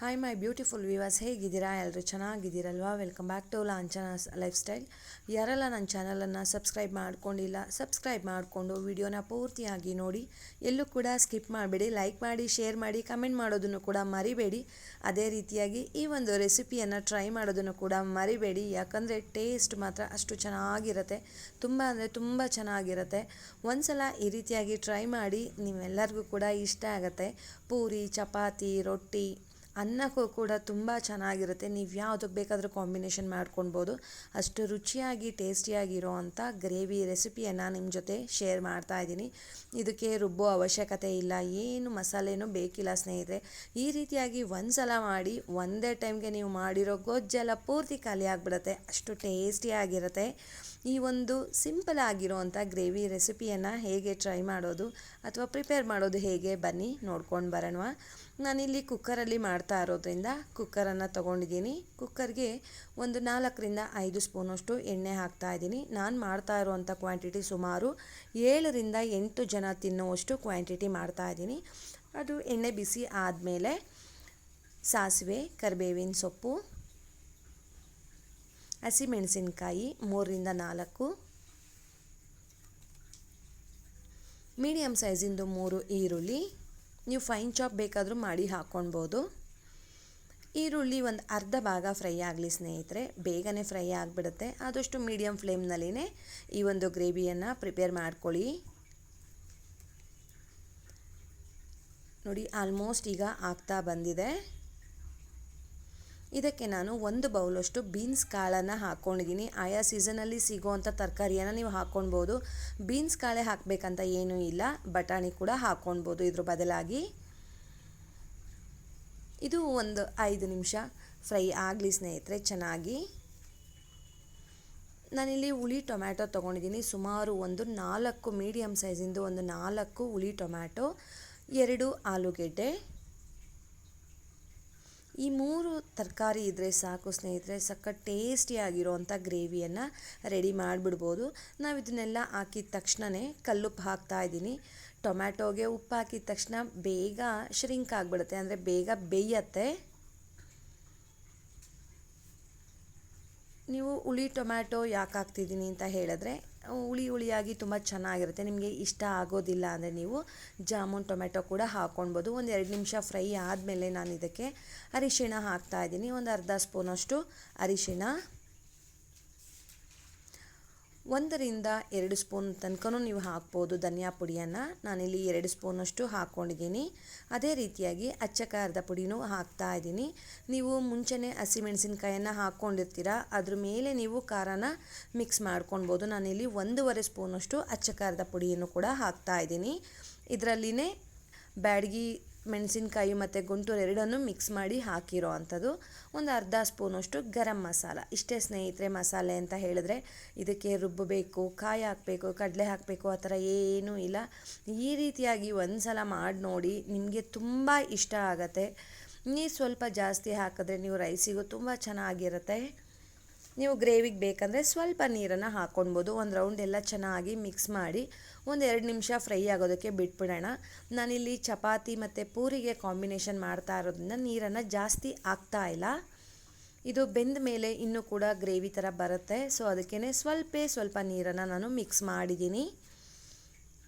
Hi my beautiful viewers ಹೇಗಿದ್ದೀರಾ? ಎಲ್ಲರೂ ಚೆನ್ನಾಗಿದ್ದೀರಲ್ವಾ? Welcome back to Lanchana's lifestyle ಯಾರೆಲ್ಲ ನನ್ನ ಚಾನಲನ್ನು ಸಬ್ಸ್ಕ್ರೈಬ್ ಮಾಡ್ಕೊಂಡಿಲ್ಲ ಸಬ್ಸ್ಕ್ರೈಬ್ ಮಾಡಿಕೊಂಡು ವಿಡಿಯೋನ ಪೂರ್ತಿಯಾಗಿ ನೋಡಿ, ಎಲ್ಲೂ ಕೂಡ ಸ್ಕಿಪ್ ಮಾಡಬೇಡಿ ಲೈಕ್ ಮಾಡಿ ಶೇರ್ ಮಾಡಿ ಕಮೆಂಟ್ ಮಾಡೋದನ್ನು ಕೂಡ ಮರಿಬೇಡಿ. ಅದೇ ರೀತಿಯಾಗಿ ಈ ಒಂದು ರೆಸಿಪಿಯನ್ನು ಟ್ರೈ ಮಾಡೋದನ್ನು ಕೂಡ ಮರಿಬೇಡಿ. ಯಾಕಂದರೆ ಟೇಸ್ಟ್ ಮಾತ್ರ ಅಷ್ಟು ಚೆನ್ನಾಗಿರುತ್ತೆ. ತುಂಬ ಅಂದರೆ ತುಂಬ ಚೆನ್ನಾಗಿರುತ್ತೆ. ಒಂದ್ಸಲ ಈ ರೀತಿಯಾಗಿ ಟ್ರೈ ಮಾಡಿ ನೀವೆಲ್ಲರಿಗೂ ಕೂಡ ಇಷ್ಟ ಆಗುತ್ತೆ. ಪೂರಿ, ಚಪಾತಿ, ರೊಟ್ಟಿ ಅನ್ನಕ್ಕೂ ಕೂಡ ತುಂಬ ಚೆನ್ನಾಗಿರುತ್ತೆ. ನೀವು ಯಾವುದು ಬೇಕಾದರೂ ಕಾಂಬಿನೇಷನ್ ಮಾಡ್ಕೊಳ್ಬೋದು. ಅಷ್ಟು ರುಚಿಯಾಗಿ ಟೇಸ್ಟಿಯಾಗಿರೋ ಅಂಥ ಗ್ರೇವಿ ರೆಸಿಪಿಯನ್ನು ನಿಮ್ಮ ಜೊತೆ ಶೇರ್ ಮಾಡ್ತಾ ಇದ್ದೀನಿ. ಇದಕ್ಕೆ ರುಬ್ಬೋ ಅವಶ್ಯಕತೆ ಇಲ್ಲ, ಏನು ಮಸಾಲೆನೂ ಬೇಕಿಲ್ಲ ಸ್ನೇಹಿತರೆ. ಈ ರೀತಿಯಾಗಿ ಒಂದು ಸಲ ಮಾಡಿ, ಒಂದೇ ಟೈಮ್ಗೆ ನೀವು ಮಾಡಿರೋ ಗೊಜ್ಜೆಲ್ಲ ಪೂರ್ತಿ ಖಾಲಿ ಆಗಿಬಿಡುತ್ತೆ ಅಷ್ಟು ಟೇಸ್ಟಿಯಾಗಿರುತ್ತೆ ಈ ಒಂದು ಸಿಂಪಲ್ ಆಗಿರುವಂಥ ಗ್ರೇವಿ ರೆಸಿಪಿಯನ್ನು ಹೇಗೆ ಟ್ರೈ ಮಾಡೋದು ಅಥವಾ ಪ್ರಿಪೇರ್ ಮಾಡೋದು ಹೇಗೆ ಬನ್ನಿ ನೋಡ್ಕೊಂಡು ಬರೋಣ ನಾನಿಲ್ಲಿ ಕುಕ್ಕರಲ್ಲಿ ಮಾಡ್ತಾ ಇರೋದ್ರಿಂದ ಕುಕ್ಕರನ್ನು ತೊಗೊಂಡಿದ್ದೀನಿ. ಕುಕ್ಕರ್ಗೆ ಒಂದು ನಾಲ್ಕರಿಂದ ಐದು ಸ್ಪೂನಷ್ಟು ಎಣ್ಣೆ ಹಾಕ್ತಾ ಇದ್ದೀನಿ. ನಾನು ಮಾಡ್ತಾ ಇರುವಂಥ ಕ್ವಾಂಟಿಟಿ ಸುಮಾರು ಏಳರಿಂದ ಎಂಟು ಜನ ತಿನ್ನುವಷ್ಟು ಕ್ವಾಂಟಿಟಿ ಮಾಡ್ತಾ ಇದ್ದೀನಿ. ಅದು ಎಣ್ಣೆ ಬಿಸಿ ಆದಮೇಲೆ ಸಾಸಿವೆ, ಕರಿಬೇವಿನ ಸೊಪ್ಪು ಹಸಿಮೆಣಸಿನ್ಕಾಯಿ ಮೂರರಿಂದ ನಾಲ್ಕು. ಮೀಡಿಯಮ್ ಸೈಜಿಂದು ಮೂರು ಈರುಳ್ಳಿ. ನೀವು ಫೈನ್ ಚಾಪ್ ಬೇಕಾದರೂ ಮಾಡಿ ಹಾಕ್ಕೊಳ್ಬೋದು ಈರುಳ್ಳಿ ಒಂದು ಅರ್ಧ ಭಾಗ ಫ್ರೈ ಆಗಲಿ ಸ್ನೇಹಿತರೆ, ಬೇಗನೆ ಫ್ರೈ ಆಗಿಬಿಡುತ್ತೆ. ಆದಷ್ಟು ಮೀಡಿಯಮ್ ಫ್ಲೇಮ್ನಲ್ಲಿನೇ ಈ ಒಂದು ಗ್ರೇವಿಯನ್ನು ಪ್ರಿಪೇರ್ ಮಾಡ್ಕೊಳ್ಳಿ. ನೋಡಿ, ಆಲ್ಮೋಸ್ಟ್ ಈಗ ಆಗ್ತಾ ಬಂದಿದೆ. ಇದಕ್ಕೆ ನಾನು ಒಂದು ಬೌಲಷ್ಟು ಬೀನ್ಸ್ ಕಾಳನ್ನು ಹಾಕ್ಕೊಂಡಿದ್ದೀನಿ ಆಯಾ ಸೀಸನಲ್ಲಿ ಸಿಗುವಂಥ ತರಕಾರಿಯನ್ನು ನೀವು ಹಾಕ್ಕೊಳ್ಬೋದು ಬೀನ್ಸ್ ಕಾಳೆ ಹಾಕಬೇಕಂತ ಏನೂ ಇಲ್ಲ. ಬಟಾಣಿ ಕೂಡ ಹಾಕ್ಕೊಳ್ಬೋದು ಇದ್ರ ಬದಲಾಗಿ. ಇದು ಒಂದು ಐದು ನಿಮಿಷ ಫ್ರೈ ಆಗಲಿ ಸ್ನೇಹಿತರೆ, ಚೆನ್ನಾಗಿ. ನಾನಿಲ್ಲಿ ಹುಳಿ ಟೊಮ್ಯಾಟೊ ತೊಗೊಂಡಿದ್ದೀನಿ. ಸುಮಾರು ಒಂದು ನಾಲ್ಕು ಮೀಡಿಯಮ್ ಸೈಜಿಂದು ಒಂದು ನಾಲ್ಕು ಹುಳಿ ಟೊಮ್ಯಾಟೊ, ಎರಡು ಆಲೂಗೆಡ್ಡೆ ಈ ಮೂರು ತರಕಾರಿ ಇದ್ದರೆ ಸಾಕು ಸ್ನೇಹಿತರೆ, ಸಖತ್ ಟೇಸ್ಟಿಯಾಗಿರೋವಂಥ ಗ್ರೇವಿಯನ್ನು ರೆಡಿ ಮಾಡಿಬಿಡ್ಬೋದು. ನಾವು ಇದನ್ನೆಲ್ಲ ಹಾಕಿದ ತಕ್ಷಣವೇ ಕಲ್ಲುಪ್ಪು ಹಾಕ್ತಾ ಇದ್ದೀನಿ. ಟೊಮ್ಯಾಟೋಗೆ ಉಪ್ಪು ಹಾಕಿದ ತಕ್ಷಣ ಬೇಗ ಶ್ರಿಂಕ್ ಆಗಿಬಿಡುತ್ತೆ, ಅಂದರೆ ಬೇಗ ಬೇಯತ್ತೆ. ನೀವು ಹುಳಿ ಟೊಮ್ಯಾಟೊ ಯಾಕೆ ಹಾಕ್ತಿದ್ದೀನಿ ಅಂತ ಹೇಳಿದ್ರೆ ಹುಳಿ ಹುಳಿಯಾಗಿ ತುಂಬ ಚೆನ್ನಾಗಿರುತ್ತೆ. ನಿಮಗೆ ಇಷ್ಟ ಆಗೋದಿಲ್ಲ ಅಂದರೆ ನೀವು ಜಾಮೂನ್ ಟೊಮೆಟೊ ಕೂಡ ಹಾಕ್ಕೊಳ್ಬೋದು ಒಂದು ಎರಡು ನಿಮಿಷ ಫ್ರೈ ಆದಮೇಲೆ ನಾನು ಇದಕ್ಕೆ ಅರಿಶಿಣ ಹಾಕ್ತಾಯಿದ್ದೀನಿ ಒಂದು ಅರ್ಧ ಸ್ಪೂನಷ್ಟು ಅರಿಶಿಣ. ಒಂದರಿಂದ ಎರಡು ಸ್ಪೂನ್ ತನಕನೂ ನೀವು ಹಾಕ್ಬೋದು ಧನಿಯಾ ಪುಡಿಯನ್ನು. ನಾನಿಲ್ಲಿ ಎರಡು ಸ್ಪೂನಷ್ಟು ಹಾಕ್ಕೊಂಡಿದ್ದೀನಿ ಅದೇ ರೀತಿಯಾಗಿ ಅಚ್ಚ ಖಾರದ ಪುಡಿನೂ ಹಾಕ್ತಾ ಇದ್ದೀನಿ. ನೀವು ಮುಂಚೆನೇ ಹಸಿಮೆಣಸಿನ್ಕಾಯನ್ನು ಹಾಕ್ಕೊಂಡಿರ್ತೀರ ಅದ್ರ ಮೇಲೆ ನೀವು ಖಾರನ ಮಿಕ್ಸ್ ಮಾಡ್ಕೊಳ್ಬೋದು. ನಾನಿಲ್ಲಿ ಒಂದೂವರೆ ಸ್ಪೂನಷ್ಟು ಅಚ್ಚ ಖಾರದ ಪುಡಿಯನ್ನು ಕೂಡ ಹಾಕ್ತಾ ಇದ್ದೀನಿ. ಇದರಲ್ಲಿನೇ ಬ್ಯಾಡಗಿ ಮೆಣಸಿನ್ಕಾಯಿ ಮತ್ತು ಗುಂಟೂರು ಎರಡನ್ನು ಮಿಕ್ಸ್ ಮಾಡಿ ಹಾಕಿರೋ ಅಂಥದ್ದು. ಒಂದು ಅರ್ಧ ಸ್ಪೂನಷ್ಟು ಗರಂ ಮಸಾಲ. ಇಷ್ಟೇ ಸ್ನೇಹಿತರೆ, ಮಸಾಲೆ ಅಂತ ಹೇಳಿದ್ರೆ ಇದಕ್ಕೆ ರುಬ್ಬಬೇಕು ಕಾಯಿ ಹಾಕಬೇಕು, ಕಡಲೆ ಹಾಕಬೇಕು, ಆ ಥರ ಏನೂ ಇಲ್ಲ. ಈ ರೀತಿಯಾಗಿ ಒಂದು ಸಲ ಮಾಡಿ ನೋಡಿ ನಿಮಗೆ ತುಂಬ ಇಷ್ಟ ಆಗುತ್ತೆ. ನೀರು ಸ್ವಲ್ಪ ಜಾಸ್ತಿ ಹಾಕಿದ್ರೆ ನೀವು ರೈಸಿಗೂ ತುಂಬ ಚೆನ್ನಾಗಿರುತ್ತೆ. ನೀವು ಗ್ರೇವಿಗೆ ಬೇಕಂದರೆ ಸ್ವಲ್ಪ ನೀರನ್ನು ಹಾಕ್ಕೊಳ್ಬೋದು ಒಂದು ರೌಂಡ್ ಎಲ್ಲ ಚೆನ್ನಾಗಿ ಮಿಕ್ಸ್ ಮಾಡಿ ಒಂದು ಎರಡು ನಿಮಿಷ ಫ್ರೈ ಆಗೋದಕ್ಕೆ ಬಿಟ್ಬಿಡೋಣ. ನಾನಿಲ್ಲಿ ಚಪಾತಿ ಮತ್ತು ಪೂರಿಗೆ ಕಾಂಬಿನೇಷನ್ ಮಾಡ್ತಾ ಇರೋದ್ರಿಂದ ನೀರನ್ನು ಜಾಸ್ತಿ ಆಗ್ತಾ ಇಲ್ಲ. ಇದು ಬೆಂದ ಮೇಲೆ ಇನ್ನೂ ಕೂಡ ಗ್ರೇವಿ ಥರ ಬರುತ್ತೆ. ಸೊ ಅದಕ್ಕೇ ಸ್ವಲ್ಪ ಸ್ವಲ್ಪ ನೀರನ್ನು ನಾನು ಮಿಕ್ಸ್ ಮಾಡಿದ್ದೀನಿ.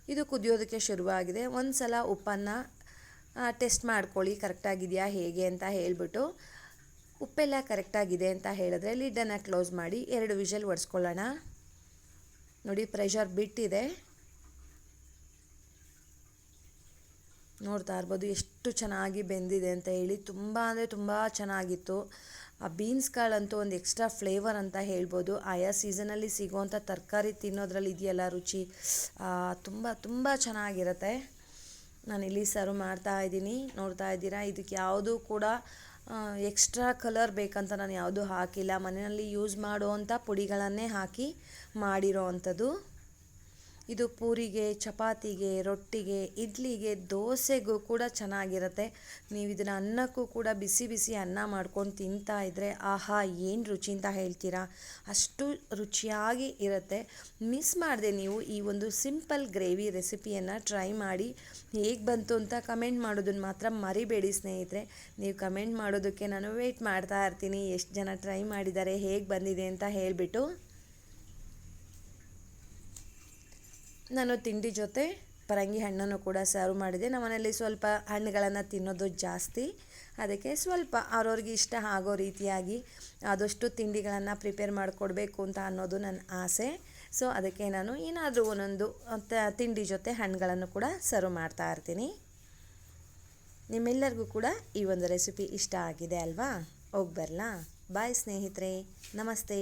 ಇದು ಕುದಿಯೋದಕ್ಕೆ ಶುರುವಾಗಿದೆ. ಒಂದು ಸಲ ಉಪ್ಪನ್ನು ಟೆಸ್ಟ್ ಮಾಡ್ಕೊಳ್ಳಿ, ಕರೆಕ್ಟಾಗಿದೆಯಾ, ಹೇಗೆ ಅಂತ ಹೇಳಿಬಿಟ್ಟು. ಉಪ್ಪೆಲ್ಲ ಕರೆಕ್ಟಾಗಿದೆ ಅಂತ ಹೇಳಿದ್ರೆ ಲಿಡ್ಡನ್ನು ಕ್ಲೋಸ್ ಮಾಡಿ ಎರಡು ವಿಷಲ್ ಒಡಿಸ್ಕೊಳ್ಳೋಣ. ನೋಡಿ, ಪ್ರೆಷರ್ ಬಿಟ್ಟಿದೆ. ನೋಡ್ತಾ ಇರ್ಬೋದು, ಎಷ್ಟು ಚೆನ್ನಾಗಿ ಬೆಂದಿದೆ ಅಂತ ಹೇಳಿ. ತುಂಬ ಅಂದರೆ ತುಂಬ ಚೆನ್ನಾಗಿತ್ತು. ಆ ಬೀನ್ಸ್ ಕಾಳಂತೂ ಒಂದು ಎಕ್ಸ್ಟ್ರಾ ಫ್ಲೇವರ್ ಅಂತ ಹೇಳ್ಬೋದು. ಆಯಾ ಸೀಸನಲ್ಲಿ ಸಿಗುವಂಥ ತರಕಾರಿ ತಿನ್ನೋದ್ರಲ್ಲಿ ಇದೆಯಲ್ಲ ರುಚಿ ತುಂಬ ತುಂಬ ಚೆನ್ನಾಗಿರುತ್ತೆ. ನಾನಿಲ್ಲಿ ಸರ್ವ್ ಮಾಡ್ತಾ ಇದ್ದೀನಿ. ನೋಡ್ತಾ ಇದ್ದೀರಾ? ಇದಕ್ಕೆ ಯಾವುದೂ ಕೂಡ ಎಕ್ಸ್ಟ್ರಾ ಕಲರ್ ಬೇಕಂತ ನಾನು ಯಾವುದೂ ಹಾಕಿಲ್ಲ. ಮನೆಯಲ್ಲಿ ಯೂಸ್ ಮಾಡುವಂಥ ಪುಡಿಗಳನ್ನೇ ಹಾಕಿ ಮಾಡಿರೋ ಅಂಥದ್ದು ಇದು ಪೂರಿಗೆ, ಚಪಾತಿಗೆ, ರೊಟ್ಟಿಗೆ, ಇಡ್ಲಿಗೆ, ದೋಸೆಗೂ ಕೂಡ ಚೆನ್ನಾಗಿರುತ್ತೆ. ನೀವು ಇದನ್ನು ಅನ್ನಕ್ಕೂ ಕೂಡ ಬಿಸಿ ಬಿಸಿ ಅನ್ನ ಮಾಡ್ಕೊಂಡು ತಿಂತಾ ಇದ್ದರೆ ಆಹಾ, ಏನು ರುಚಿ ಅಂತ ಹೇಳ್ತೀರಾ? ಅಷ್ಟು ರುಚಿಯಾಗಿ ಇರುತ್ತೆ. ಮಿಸ್ ಮಾಡಿದೆ ನೀವು ಈ ಒಂದು ಸಿಂಪಲ್ ಗ್ರೇವಿ ರೆಸಿಪಿಯನ್ನು ಟ್ರೈ ಮಾಡಿ. ಹೇಗೆ ಬಂತು ಅಂತ ಕಮೆಂಟ್ ಮಾಡೋದನ್ನು ಮಾತ್ರ ಮರಿಬೇಡಿ ಸ್ನೇಹಿತರೆ. ನೀವು ಕಮೆಂಟ್ ಮಾಡೋದಕ್ಕೆ ನಾನು ವೆಯ್ಟ್ ಮಾಡ್ತಾ ಇರ್ತೀನಿ. ಎಷ್ಟು ಜನ ಟ್ರೈ ಮಾಡಿದ್ದಾರೆ, ಹೇಗೆ ಬಂದಿದೆ ಅಂತ ಹೇಳಿಬಿಟ್ಟು. ನಾನು ತಿಂಡಿ ಜೊತೆ ಪರಂಗಿ ಹಣ್ಣನ್ನು ಕೂಡ ಸರ್ವ್ ಮಾಡಿದೆ. ನಮ್ಮನೇಲಿ ಸ್ವಲ್ಪ ಹಣ್ಣುಗಳನ್ನು ತಿನ್ನೋದು ಜಾಸ್ತಿ. ಅದಕ್ಕೆ ಸ್ವಲ್ಪ ಅವ್ರವ್ರಿಗೆ ಇಷ್ಟ ಆಗೋ ರೀತಿಯಾಗಿ ಆದಷ್ಟು ತಿಂಡಿಗಳನ್ನು ಪ್ರಿಪೇರ್ ಮಾಡಿಕೊಡ್ಬೇಕು ಅಂತ ಅನ್ನೋದು ನನ್ನ ಆಸೆ. ಸೊ ಅದಕ್ಕೆ ನಾನು ಏನಾದರೂ ಒಂದೊಂದು ತಿಂಡಿ ಜೊತೆ ಹಣ್ಣುಗಳನ್ನು ಕೂಡ ಸರ್ವ್ ಮಾಡ್ತಾ ಇರ್ತೀನಿ. ನಿಮ್ಮೆಲ್ಲರಿಗೂ ಕೂಡ ಈ ಒಂದು ರೆಸಿಪಿ ಇಷ್ಟ ಆಗಿದೆ ಅಲ್ವಾ? ಹೋಗಿ ಬರಲಾ? ಬಾಯ್ ಸ್ನೇಹಿತರೆ. ನಮಸ್ತೆ.